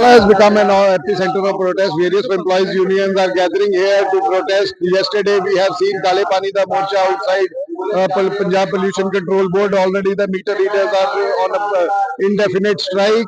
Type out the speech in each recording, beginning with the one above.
Has become an epicenter of protest. Various employees unions are gathering here to protest. Yesterday we have seen Kale Pani the Morcha outside Punjab Pollution Control Board. Already the meter readers are on a uh, indefinite strike.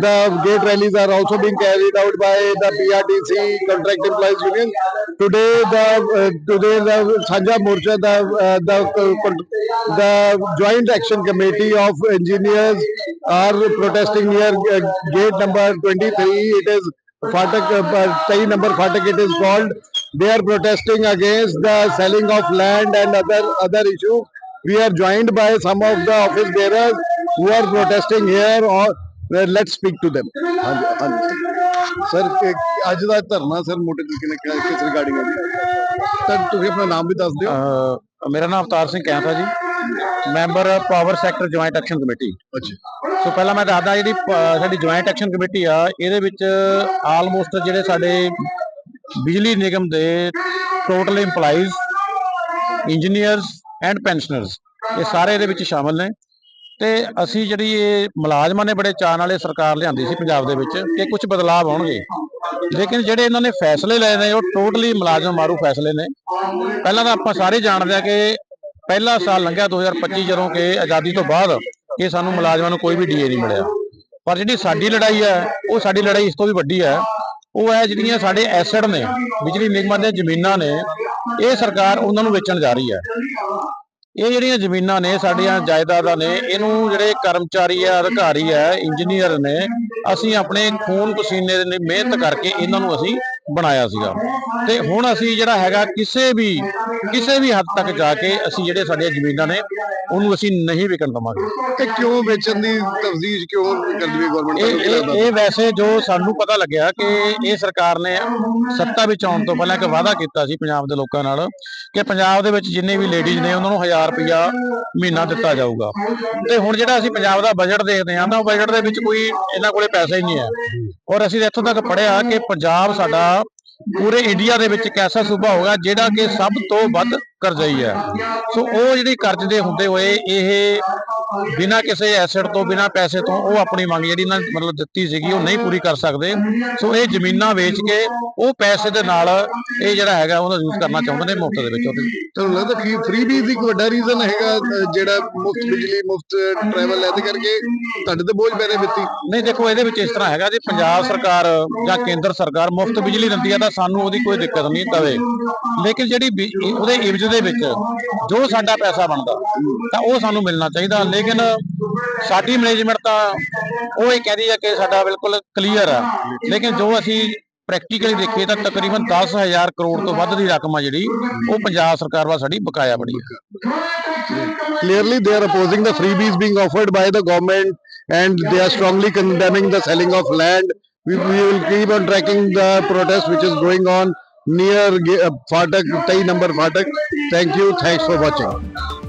The gate rallies are also being carried out by the PRTC Contract Employees Union. Today the uh, today the Sanja Morcha the uh, the uh, the Joint Action Committee of Engineers are protesting near uh, gate number 23. It is Fatak, uh, number Fatak it is called. They are protesting against the selling of land and other other issues. We are joined by some of the office bearers who are protesting here. Or uh, let's speak to them. Sir ਅੱਜ ਦਾ ਧਰਨਾ sir ਮੋਟੇ ਤਰੀਕੇ ਨਾਲ ਕਿਸ- regarding ਹੈ ਤਾਂ ਤੁਸੀਂ ਆਪਣਾ ਨਾਮ ਵੀ ਦੱਸ ਦਿਓ ਮੇਰਾ ਨਾਮ Avtar Singh Kainth ji member power sector joint action committee ਅੱਛਾ ਸੋ ਪਹਿਲਾਂ ਮੈਂ ਦੱਸਦਾ ਜਿਹੜੀ ਸਾਡੀ ਜੁਆਇੰਟ ਐਕਸ਼ਨ ਕਮੇਟੀ ਆ ਇਹਦੇ ਵਿੱਚ ਆਲਮੋਸਟ ਜਿਹੜੇ ਸਾਡੇ ਬਿਜਲੀ ਨਿਗਮ ਦੇ total EMPLOYEES engineers and pensioners ਇਹ ਸਾਰੇ ਇਹਦੇ ਵਿੱਚ ਸ਼ਾਮਲ ਨੇ। ਤੇ ਅਸੀਂ ਜਿਹੜੀ ਇਹ ਮੁਲਾਜ਼ਮਾਂ ਨੇ ਬੜੇ ਚਾਅ ਨਾਲ ਇਹ ਸਰਕਾਰ ਲਿਆਂਦੀ ਸੀ ਪੰਜਾਬ ਦੇ ਵਿੱਚ ਕਿ ਕੁਝ ਬਦਲਾਅ ਆਉਣਗੇ। ਲੇਕਿਨ ਜਿਹੜੇ ਇਹਨਾਂ ਨੇ ਫੈਸਲੇ ਲਏ ਨੇ, ਉਹ ਟੋਟਲੀ ਮੁਲਾਜ਼ਮ ਮਾਰੂ ਫੈਸਲੇ ਨੇ। ਪਹਿਲਾਂ ਤਾਂ ਆਪਾਂ ਸਾਰੇ ਜਾਣਦੇ ਆ ਕਿ ਪਹਿਲਾ ਸਾਲ ਲੰਘਿਆ 2025 ਜਦੋਂ ਕਿ ਆਜ਼ਾਦੀ ਤੋਂ ਬਾਅਦ ਇਹ ਸਾਨੂੰ ਮੁਲਾਜ਼ਮਾਂ ਨੂੰ ਕੋਈ ਵੀ ਡੀਏ ਨਹੀਂ ਮਿਲਿਆ। ਪਰ ਜਿਹੜੀ ਸਾਡੀ ਲੜਾਈ ਹੈ, ਉਹ ਸਾਡੀ ਲੜਾਈ ਇਸ ਤੋਂ ਵੀ ਵੱਡੀ ਹੈ ਉਹ ਹੈ ਜਿਹੜੀਆਂ ਸਾਡੇ ਐਸਡ ਨੇ, ਬਿਜਲੀ ਨਿਗਮਾਂ ਦੀਆਂ ਜ਼ਮੀਨਾਂ ਨੇ, ਇਹ ਸਰਕਾਰ ਉਹਨਾਂ ਨੂੰ ਵੇਚਣ ਜਾ ਰਹੀ ਹੈ। ਇਹ ਜਿਹੜੀਆਂ ਜ਼ਮੀਨਾਂ ਨੇ, ਸਾਡੀਆਂ ਜਾਇਦਾਦਾਂ ਨੇ, ਇਹਨੂੰ ਜਿਹੜੇ ਕਰਮਚਾਰੀ ਆ ਅਧਿਕਾਰੀ ਆ ਇੰਜੀਨੀਅਰ ਨੇ, ਅਸੀਂ ਆਪਣੇ ਖੂਨ ਪਸੀਨੇ ਦੇ ਨਾਲ ਮਿਹਨਤ ਕਰਕੇ ਇਹਨਾਂ ਨੂੰ ਅਸੀਂ ਬਣਾਇਆ ਸੀਗਾ। ਤੇ ਹੁਣ ਅਸੀਂ ਜਿਹੜਾ ਹੈਗਾ ਕਿਸੇ ਵੀ ਕਿਸੇ ਵੀ ਹੱਦ ਤੱਕ ਜਾ ਕੇ ਅਸੀਂ ਜਿਹੜੇ ਸਾਡੀਆਂ ਜ਼ਮੀਨਾਂ ਨੇ ਉਹਨੂੰ ਅਸੀਂ ਨਹੀਂ ਵਿਕਣ ਦਵਾਂਗੇ। ਤੇ ਕਿਉਂ ਵੇਚਣ ਦੀ ਤਫਦੀਸ਼ ਕਿਉਂ ਕਰਦੀ ਹੈ ਗਵਰਨਮੈਂਟ ਇਹ ਵੈਸੇ ਜੋ ਸਾਨੂੰ ਪਤਾ ਲੱਗਿਆ ਕਿ ਇਹ ਸਰਕਾਰ ਨੇ ਸੱਤਾ ਵਿੱਚ ਆਉਣ ਤੋਂ ਪਹਿਲਾਂ ਇੱਕ ਵਾਅਦਾ ਕੀਤਾ ਸੀ ਪੰਜਾਬ ਦੇ ਲੋਕਾਂ ਨਾਲ ਕਿ ਪੰਜਾਬ ਦੇ ਵਿੱਚ ਜਿੰਨੇ ਵੀ ਲੇਡੀਜ਼ ਨੇ ਉਹਨਾਂ ਨੂੰ 1000 ਰੁਪਇਆ ਮਹੀਨਾ ਦਿੱਤਾ ਜਾਊਗਾ। ਤੇ ਹੁਣ ਜਿਹੜਾ ਅਸੀਂ ਪੰਜਾਬ ਦਾ ਬਜਟ ਦੇਖਦੇ ਹਾਂ ਤਾਂ ਉਹ ਬਜਟ ਦੇ ਵਿੱਚ ਕੋਈ ਇਹਨਾਂ ਕੋਲੇ ਪੈਸਾ ਹੀ ਨਹੀਂ ਹੈ। ਔਰ ਅਸੀਂ ਇੱਥੋਂ ਤੱਕ ਪੜ੍ਹਿਆ ਕਿ ਪੰਜਾਬ ਸਾਡਾ ਪੂਰੇ ਇੰਡੀਆ ਦੇ ਵਿੱਚ ਇੱਕ ਐਸਾ ਸੂਬਾ ਹੋਗਾ ਜਿਹੜਾ ਕਿ ਸਭ ਤੋਂ ਵੱਧ ਕਰਜ਼ਈ ਹੈ। ਸੋ ਉਹ ਜਿਹੜੀ ਕਰਜ਼ ਦੇ ਹੁੰਦੇ ਹੋਏ ਇਹ ਬਿਨਾਂ ਕਿਸੇ ਐਸੈਟ ਤੋਂ ਬਿਨਾਂ ਪੈਸੇ ਤੋਂ ਉਹ ਆਪਣੀ ਮੰਗ ਜਿਹੜੀ ਇਹਨਾਂ ਨੇ ਮਤਲਬ ਦਿੱਤੀ ਸੀਗੀ ਉਹ ਨਹੀਂ ਪੂਰੀ ਕਰ ਸਕਦੇ। ਸੋ ਇਹ ਜ਼ਮੀਨਾਂ ਵੇਚ ਕੇ ਉਹ ਪੈਸੇ ਦੇ ਨਾਲ ਇਹ ਜਿਹੜਾ ਹੈਗਾ ਉਹਦਾ ਯੂਜ਼ ਕਰਨਾ ਚਾਹੁੰਦੇ ਨੇ ਮੁਫਤ ਦੇ ਵਿੱਚ ਤੁਹਾਨੂੰ ਲੱਗਦਾ ਕਿ ਫ੍ਰੀ ਬੀਜ਼ ਇੱਕ ਵੱਡਾ ਰੀਜ਼ਨ ਹੈਗਾ ਜਿਹੜਾ ਮੁਫਤ ਬਿਜਲੀ ਮੁਫਤ ਟਰੈਵਲ ਇਹਦੇ ਕਰਕੇ ਤੁਹਾਡੇ ਤੇ ਬੋਝ ਪੈ ਰਿਹਾ ਵਿੱਤੀ? ਨਹੀਂ ਦੇਖੋ ਇਹਦੇ ਵਿੱਚ ਇਸ ਤਰ੍ਹਾਂ ਹੈਗਾ ਜੇ ਪੰਜਾਬ ਸਰਕਾਰ ਜਾਂ ਕੇਂਦਰ ਸਰਕਾਰ ਮੁਫਤ ਬਿਜਲੀ ਦਿੰਦੀ ਹੈ ਤਾਂ ਸਾਨੂੰ ਉਹਦੀ ਕੋਈ ਦਿੱਕਤ ਨਹੀਂ ਤਵੇ ਲੇਕਿਨ ਜਿਹੜੀ ਉਹਦੇ ਇਵਜ਼ ਦੇ ਵਿੱਚ ਜੋ ਸਾਡਾ ਪੈਸਾ ਬਣਦਾ ਤਾਂ ਉਹ ਸਾਨੂੰ ਮਿਲਣਾ ਚਾਹੀਦਾ। ਲੇਕਿਨ ਸਾਡੀ ਮੈਨੇਜਮੈਂਟ ਤਾਂ ਉਹ ਇਹ ਕਹਿੰਦੀ ਹੈ ਕਿ ਸਾਡਾ ਬਿਲਕੁਲ ਕਲੀਅਰ ਆ ਲੇਕਿਨ ਜੋ ਅਸੀਂ ਪ੍ਰੈਕਟੀਕਲੀ ਦੇਖੀਏ ਤਾਂ ਤਕਰੀਬਨ 10000 ਕਰੋੜ ਤੋਂ ਵੱਧ ਦੀ ਰਕਮ ਆ ਜਿਹੜੀ ਉਹ ਪੰਜਾਬ ਸਰਕਾਰ ਵੱਲ ਸਾਡੀ ਬਕਾਇਆ ਬਣੀ ਹੈ clearly they are opposing the freebies being offered by the government and they are strongly condemning the selling of land we, we will keep on tracking the protest which is going on near Ga- uh, Fatak Tai number Fatak thank you thanks for watching